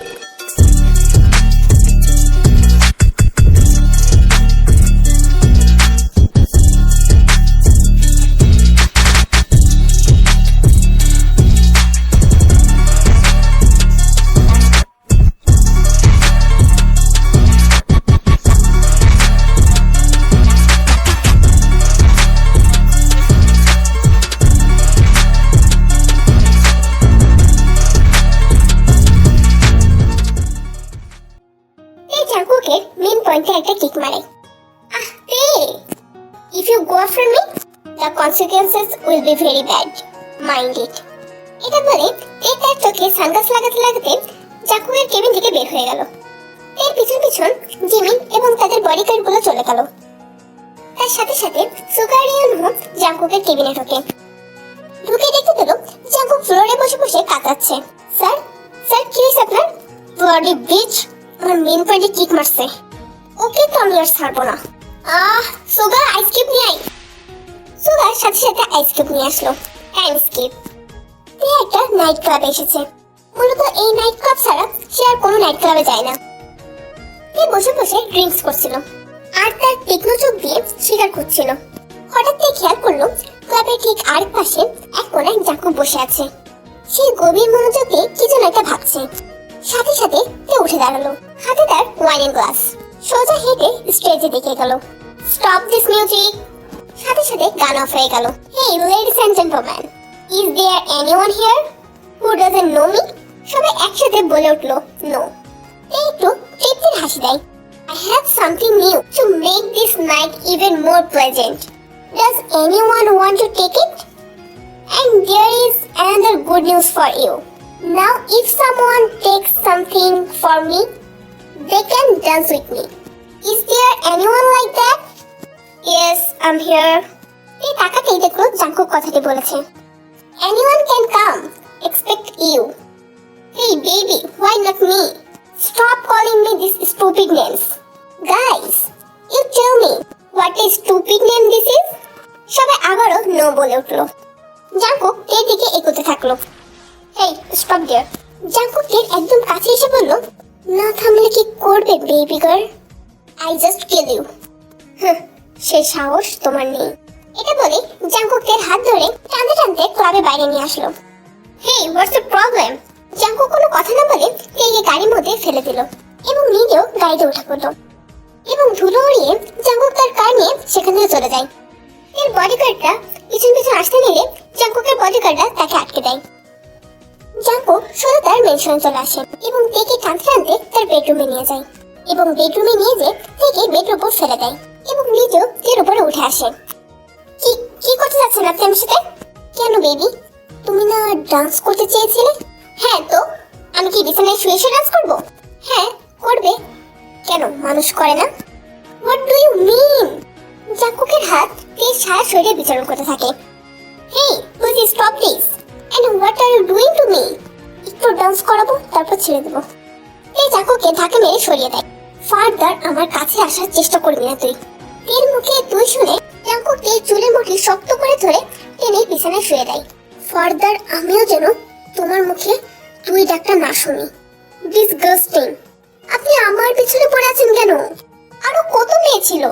you consequences will be very bad mind it এটা বলে তে তার চোখে সানগ্লাস লাগাতে লাগাতে চাকুকের কেবিন থেকে বের হয়ে গেল। এর পিছন পিছন জিমিন এবং তাদের বডিগার্ডগুলো চলে গেল। তার সাথে সাথে সুগারিয়ান হোম জাঙ্কুকের কেবিনে ঢোকে। ঢুকে দেখতে পেল জাঙ্কুক ফ্লোরে বসে বসে কাঁদাচ্ছে। স্যার স্যার, কি হয়েছে আপনার? ব্লডি বিচ আমার মেন পয়েন্টে কিক মারছে। ওকে তো আমি আর ছাড়বো না। আহ, সুগার আইস কিউব নিয়ে আই সুগার সাথে সাথে আইস কিউব নিয়ে আসলো। তে একটা নাইট ক্লাবে এসেছে। মূলত এই নাইট ক্লাব ছাড়া সে আর কোনো নাইট ক্লাবে যায় না। বসে বসে ড্রিঙ্কস করছিল। আর তার চোখ দিয়ে শিকার করছিল হঠাৎ খেয়াল করল ক্লাবের ঠিক আরেক পাশে এক কোনায় জাকুব বসে আছে। সে গভীর মনোযোগ দিয়ে কি যেন একটা ভাবছে। সাথে সাথে তে উঠে দাঁড়াল। হাতে তার ওয়াইনের গ্লাস সোজা হেঁটে স্টেজে দেখে গেল। স্টপ দিস মিউজিক সাথে সাথে গান অফ হয়ে গেল hey ladies and gentleman is there anyone here who doesn't know me সবাই একসাথে বলে উঠল নো একটু তৃপ্তির হাসি দেয় I have something new to make this night even more pleasant. Does anyone want to take it? And there is another good news for you. Now, if someone takes something for me, they can dance with me. Is there anyone like that? Yes, I'm here. এই তাকাতেই দেখল Jungkook কথাটি বলেছে Anyone can come, except you. Hey baby, why not me? Stop calling me these stupid names. Guys, you tell me what a stupid name this is? সবাই আবারও no বলে উঠল Jungkook তের দিকে এগোতে থাকল হেই স্টপ ডিয়ার জাঙ্কুক তের একদম কাছে এসে বলল না থামলে কি করবে baby girl I just kill you সে সাহস তোমার নেই। এটা বলে জাঙ্কুক তের হাত ধরে টানতে টানতে ক্লাবে বাইরে নিয়ে আসলো। হেই হোয়াটস দ্য প্রবলেম জাঙ্কু কোনো কথা না বলে তেকে গাড়ির মধ্যে ফেলে দিল এবং নিজেও গাড়িতে উঠে পড়ল এবং ধুলো উড়িয়ে জাঙ্কুক তার কার নিয়ে সেখান থেকে চলে যায়। এর বডিগার্ডটা পিছন পিছন আসতে নিলে জাঙ্কুকের বডিগার্ডরা তাকে আটকে দেয়। জাঙ্কুক সোজা তার মেনশনে চলে আসে এবং তেকে টানতে টানতে তার বেডরুমে নিয়ে যায়। এবং বেডরুমে নিয়ে যে তেকে বেডের উপর ফেলে দেয়। এবং নিজেও তের উপরে উঠে আসে। কি কি করতে যাচ্ছেন আপনি আমার সাথে? কেন বেবি? তুমি না ডান্স করতে চেয়েছিলে? হ্যাঁ তো, আমি কি বিছানায় শুয়ে শুয়ে ডান্স করব? হ্যাঁ করবে। কেন, মানুষ করে না? হোয়াট ডু ইউ মিন জাকুকের হাত তে সারা শরীরে বিচরণ করতে থাকে। Hey please stop this and what are you doing to me একটু ডান্স করাবো, তারপর ছেড়ে দেবো। এই জাকুকে ধাক্কা মেরে সরিয়ে দেয়। ফার্দার আমার কাছে আসার চেষ্টা করবি না তুই। তের মুখে তুই শুনে তের চুলের মুঠি শক্ত করে ধরে টেনে বিছানায় শুয়ে দেয়। ফার্দার আমিও যেন তোমার মুখে তুই ডাকটা না শুনি। ডিসগাস্টিং আপনি আমার পিছনে পড়ে আছেন কেন? আরও কত মেয়ে ছিল?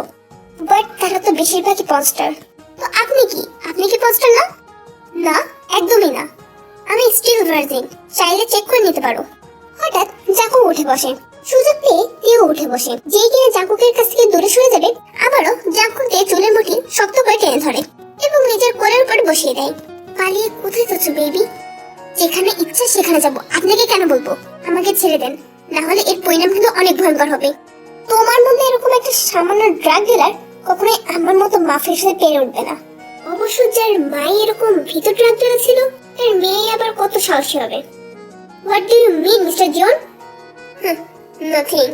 বাট তারা তো বেশিরভাগই পনস্টার তো আপনি কি? আপনি কি পনস্টার না? না, একদমই না। আমি স্টিল ভার্জিন চাইলে চেক করে নিতে পারো। হঠাৎ জাকু উঠে বসে। সুযোগ পেয়ে তেও উঠে বসে। যেই কিনা জাকুকের কাছ থেকে দূরে সরে যাবে, আবারও জাকুকে চুলের মুঠি শক্ত করে টেনে ধরে এবং নিজের কোলের উপর বসিয়ে দেয়। পালিয়ে কোথায় যাচ্ছ বেবি যেখানে ইচ্ছা সেখানে যাব। আপনাকে কেন বলব? আমাকে ছেড়ে দেন। না হলে এর পরিণাম কিন্তু অনেক ভয়ঙ্কর হবে। তোমার মধ্যে এরকম একটা সামান্য ড্রাগ ডিলার কখনোই আমার মতো মাফের সাথে পেরে উঠবে না। অবশ্য যার মাই এরকম ভিতর ড্রাগ ডিলার ছিল, তার মেয়ে আবার কত সাহসী হবে। What do you mean mister John nothing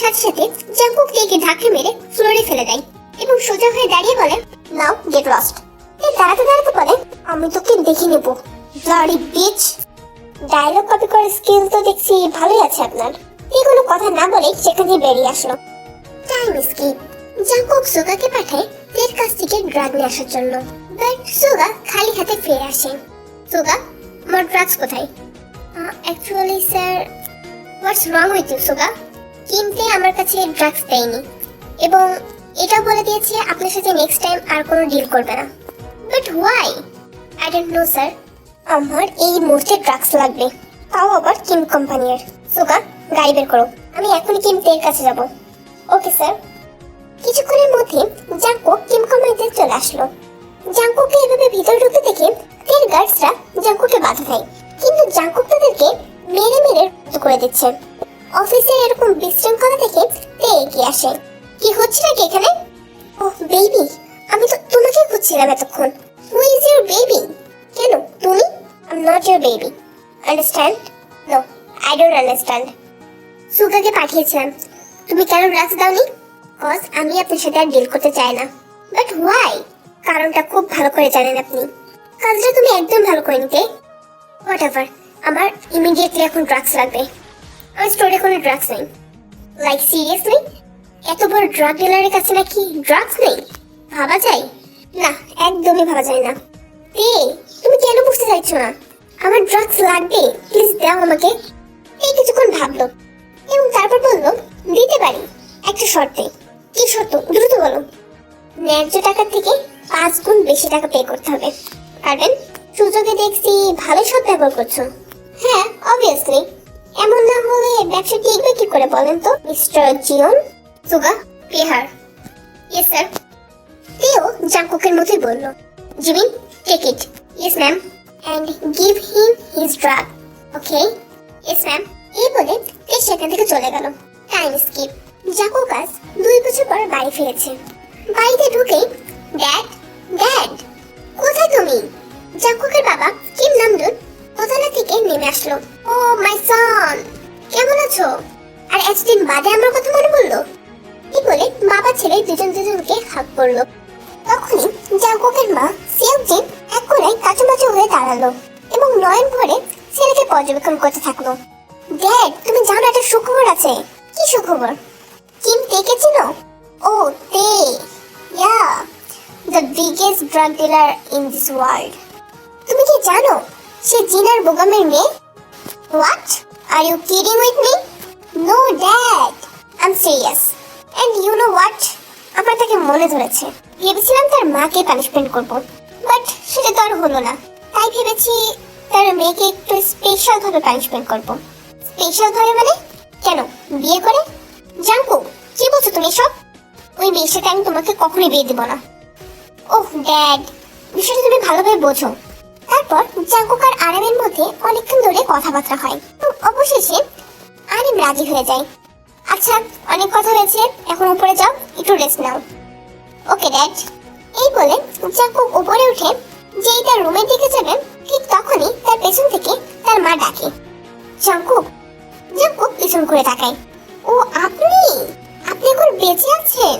সাথে সাথে জাঙ্কুক তেকে ধাক্কা মেরে ফ্লোরে ফেলে দেয় এবং সোজা হয়ে দাঁড়িয়ে বলে, নাও গেট লস্ট এ দাঁড়াতে দাঁড়াতে বলে, আমি তোকে দেখে নেব। ব্লাডি বিচ ডায়লগ কপি করার স্কিল তো দেখছি ভালোই আছে আপনার। এই কোনো কথা না বলে সেখান থেকে বেরিয়ে আসলো। টাইম স্কিপ জাঙ্কুক সুগাকে পাঠায় তের কাছ থেকে ড্রাগ নিয়ে আসার জন্য। বাট সুগা খালি হাতে ফিরে আসে। সুগা আমার ড্রাগস কোথায় actually sir what's wrong with you Suga. কিমতে আমার কাছে ড্রাগস দেয়নি। এবং এটা বলে দিয়েছে, আপনার সাথে নেক্সট টাইম আর কোনো ডিল করবে না। But why I don't know sir আমার এই মুহূর্তে ড্রাগস লাগবে। তাও আবার কিম কোম্পানির সুগা, গাড়ি বের করো। আমি এখনই কিমতের কাছে যাব। ওকে স্যার কিছুক্ষণের মধ্যে জাঙ্কো কিম কোম্পানিতে চলে আসলো। জাঙ্কুকে এভাবে ভিতরে ঢুকতে দেখে তের করে দিচ্ছে অফিসের এরকম বিশৃঙ্খলা দেখে তে এগিয়ে আসে। কি হচ্ছে নাকি এখানে? ও বেবি, আমি তো তোমাকে খুঁজছিলাম এতক্ষণ। হু ইজ ইউর বেবি কেন, তুমি? I not your baby understand no I don't understand সুগাকে পাঠিয়েছিলাম। তুমি কেন ড্রাগস দাওনি? কজ আমি আপনার সাথে আর ডিল করতে চাই না। বাট হোয়াই কারণটা খুব ভালো করে জানেন আপনি। কাজটা তুমি একদম ভালো করে নিতে। হোয়াট এভার আমার ইমিডিয়েটলি এখন ড্রাগস লাগবে। আমার স্টোরে কোনো ড্রাগস নেই। লাইক সিরিয়াসলি এত বড় ড্রাগ ডিলারের কাছে নাকি ড্রাগস নেই? ভাবা যায়? না, একদমই ভাবা যায় না। তে তুমি কেন বুঝতে চাইছো না? আমার ড্রাগস লাগবে প্লিজ দাও আমাকে। এই কিছুক্ষণ ভাবলো, এবং তারপর বলল, দিতে পারি, একটা শর্তে। কি শর্ত? দ্রুত বলো। ন্যায্য টাকার থেকে পাঁচ গুণ বেশি টাকা পে করতে হবে। পারবেন? সুযোগে দেখছি ভালো সব ব্যবহার করছ। হ্যাঁ অবভিয়াসলি এমন না হলে ব্যবসা টিকবে কি করে বলেন তো? মিস্টার জিওন সুগা বিহার ইয়েস স্যার তেও জাঙ্কুকের মতোই বলল। Jimin take it yes ma'am and give him his drug okay yes ma'am এই বলে তে সেখান থেকে চলে গেল। টাইম স্কিপ জাকুকাস দুই বছর পর বাড়ি ফিরেছে। বাড়িতে ঢুকে ড্যাড ড্যাড কোথায় তুমি? জাকুকের বাবা কিম নামদুন দোতলা থেকে নেমে আসলো। ও মাই সন, কেমন আছো? আর এতদিন বাদে আমার কথা মনে পড়ল। এই বলে বাবা ছেলে দুজন দুজনকে হাত করল। তখনই জাঙ্কুকের মা সিয়াবজিন এক কোনায় কাচুমাচু হয়ে দাঁড়াল এবং নয়ন ভরে ছেলেকে পর্যবেক্ষণ করতে থাকল। ড্যাড, তুমি জানো একটা সুখবর আছে? কি সুখবর? কিম তেকে চিনো ও, Tae, yeah, the biggest drug dealer in this world. তুমি কি জানো? সে জিনার বোগামের মেয়ে। What are you kidding with me no dad I am serious and you know what আমার তাকে মনে ধরেছে। ভেবেছিলাম তার মাকে পানিশমেন্ট করব। বাট সেটা তো আর হলো না। তাই ভেবেছি তার মেয়েকে একটু স্পেশাল ভাবে পানিশমেন্ট করব। স্পেশাল ভাবে মানে? কেন? বিয়ে করে? জাঙ্কু কি বলছো তুমি সব ওই মেয়ের সাথে আমি তোমাকে কখনোই বিয়ে দেবো না। ওহ ড্যাড বিষয়টা তুমি ভালোভাবে বোঝো। তারপর জাঙ্কুক আর আরামের মধ্যে অনেকক্ষণ ধরে কথাবার্তা হয়। অবশেষে আরিম রাজি হয়ে যায়। আচ্ছা অনেক কথা হয়েছে, এখন উপরে যাও, একটু রেস্ট নাও। ওকে ড্যাড এই বলে জাঙ্কুক উপরে উঠে যেই তার রুমের দিকে যাবে, ঠিক তখনই তার পেছন থেকে তার মা ডাকে। জাঙ্কুক জাঙ্কুক পিছন করে তাকায়। ও, আপনি? আপনি এখন বেঁচে আছেন?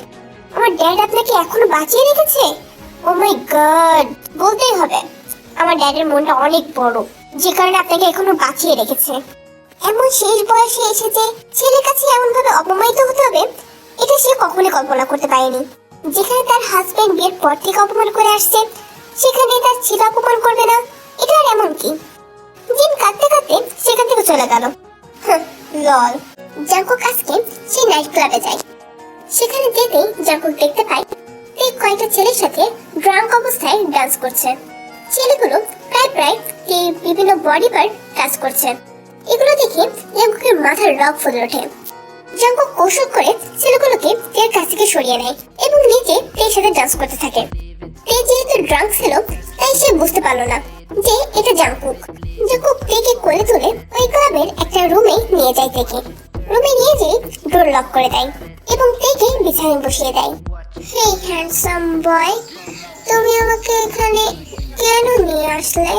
আমার ড্যাড আপনাকে এখনও বাঁচিয়ে রেখেছে? ও মাই গড বলতেই হবে। আমার ড্যাডের মনটা অনেক বড়, যে কারণে আপনাকে এখনও বাঁচিয়ে রেখেছে। এমন শেষ বয়সে এসে যে ছেলের কাছে এমন ভাবে অপমানিত হতে হবে, এটা সে কখনোই কল্পনা করতে পারেনি। যেখানে তার হাজবেন্ড বিয়ের পর থেকে অপমান করে আসছে, সেখানে তার ছেলে অপমান করবে না, এটা আর এমন কি? দিন কাঁদতে কাঁদতে সেখান থেকে চলে গেল। লল। জাঙ্কুক আজকে সে নাইট ক্লাবে যায়। সেখানে যেতেই জাঙ্কুক দেখতে পায় এই কয়েকটা ছেলের সাথে ড্রাঙ্ক অবস্থায় ডান্স করছে। ছেলেগুলো প্রায় প্রায় তীর বিভিন্ন বডি পার্ট টাচ করছে। এগুলো দেখে জাঙ্কুকের মাথার রক ফুলে ওঠে। জাঙ্কুক কৌশল করে ছেলেগুলোকে তের কাছ থেকে সরিয়ে নেয় এবং নিজে তের সাথে ডান্স করতে থাকে। যেহেতু ড্রাঙ্ক ছিল, তাই সে বুঝতে পারল না যে এটা তেকে কোলে তুলে ওই ক্লাবের একটা রুমে নিয়ে যায় তেকে রুমে নিয়ে যেয়ে ডোর লক করে দেয় এবং তেকে বিছানায় বসিয়ে দেয়। হেই হ্যান্ডসাম বয় তুমি আমাকে এখানে কেন নিয়ে আসলে?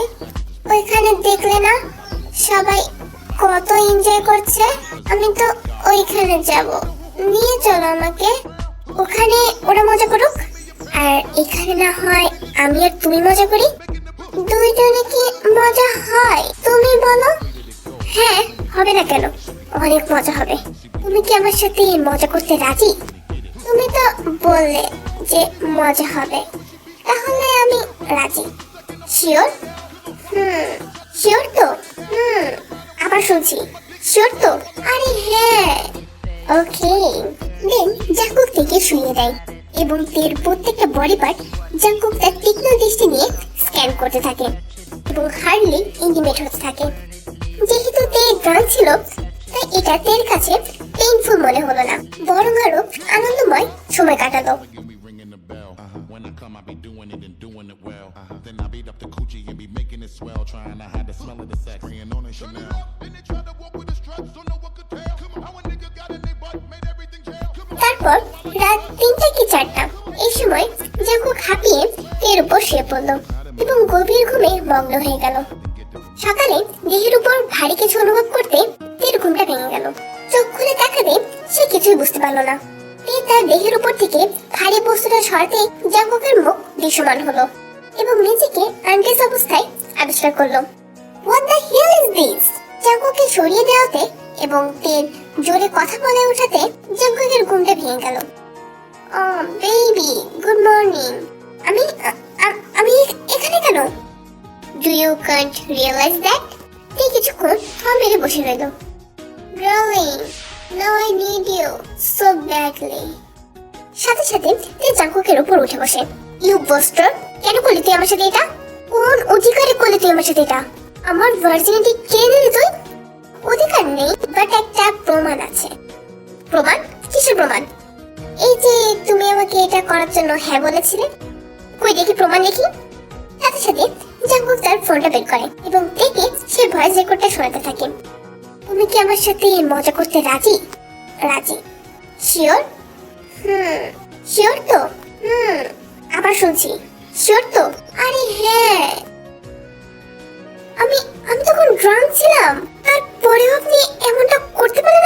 ওইখানে দেখলে না সবাই কত এনজয় করছে। আমি তো ওইখানে যাব। নিয়ে চলো আমাকে। ওখানে ওরা মজা করুক। আর এখানে না হয় আমি আর তুমি মজা করি। দুইজনে কি মজা হয়? তুমি বলো। হ্যাঁ হবে না কেন? অনেক মজা হবে। তুমি কি আমার সাথে মজা করতে রাজি? তুমি তো বললে যে মজা হবে। তাহলে আমি রাজি। শিওর হুম। শিওর তো? হুম। আবার শুনছি। শিওর তো? আরে হ্যাঁ। ওকে দেন জাঙ্কুক থেকে শুয়ে দেয়। এবং তের প্রত্যেকটা বডি পার্ট জাঙ্কুক তার তীক্ষ্ণ দৃষ্টি নিয়ে স্ক্যান করতে থাকে এবং হার্ডলি ইন্টিমেট হতে থাকে। যেহেতু তে গান ছিল তাই এটা তের কাছে পেইনফুল মনে হলো না বরং আরও আনন্দময় সময় কাটালো। তারপর রাত তিনটা কি চারটা, এই সময় জাঙ্কুক হাঁপিয়ে তের উপর শুয়ে এবং গভীর ঘুমে মগ্ন হয়ে গেল। সকালে দেহের উপর ভারী কিছু অনুভব করতে তের ঘুমটা ভেঙে গেল। চোখ খুলে তাকাতে সে কিছুই বুঝতে পারল না। তে তার দেহের উপর থেকে ভারী বস্তুটা সরাতে জাঙ্কুকের মুখ দৃশ্যমান হলো এবং নিজেকে আনটেস অবস্থায় আবিষ্কার করল। What the hell is this জাঙ্কুকে সরিয়ে দেওয়াতে এবং তের জোরে কথা বলে ওঠাতে জাঙ্কুকের ঘুমটা ভেঙে গেল। ও বেবি গুড মর্নিং আমি আমি এখানে কেন? Do you can't realise that Tae কিছুক্ষণ থম মেরে বসে রইল। Darling now I need you so badly সাথে সাথে তে জাঙ্কুকের উপর উঠে বসে। ইউ বস্টার কেন করলি তুই আমার সাথে এটা? কোন অধিকারে করলি তুই আমার সাথে এটা? আমার ভার্জিনিটি কে নিলি তুই অধিকার নেই বাট একটা প্রমাণ আছে। প্রমাণ? কিসের প্রমাণ? এই যে তুমি আমাকে এটা করার জন্য হ্যাঁ বলেছিলে। কই দেখি প্রমাণ দেখি। সাথে সাথে জাঙ্কুক তার ফোনটা বের করে এবং দেখে সে ভয়েস রেকর্ডটা শোনাতে থাকে। তুমি কি আমার সাথে মজা করতে রাজি? রাজি। শিওর হুম। শিওর তো? হুম। আবার শুনছি। শিওর তো? আরে হ্যাঁ। আমি আমি তখন ড্রাঙ্ক ছিলাম। তারপরেও আপনি এমনটা করতে পারেন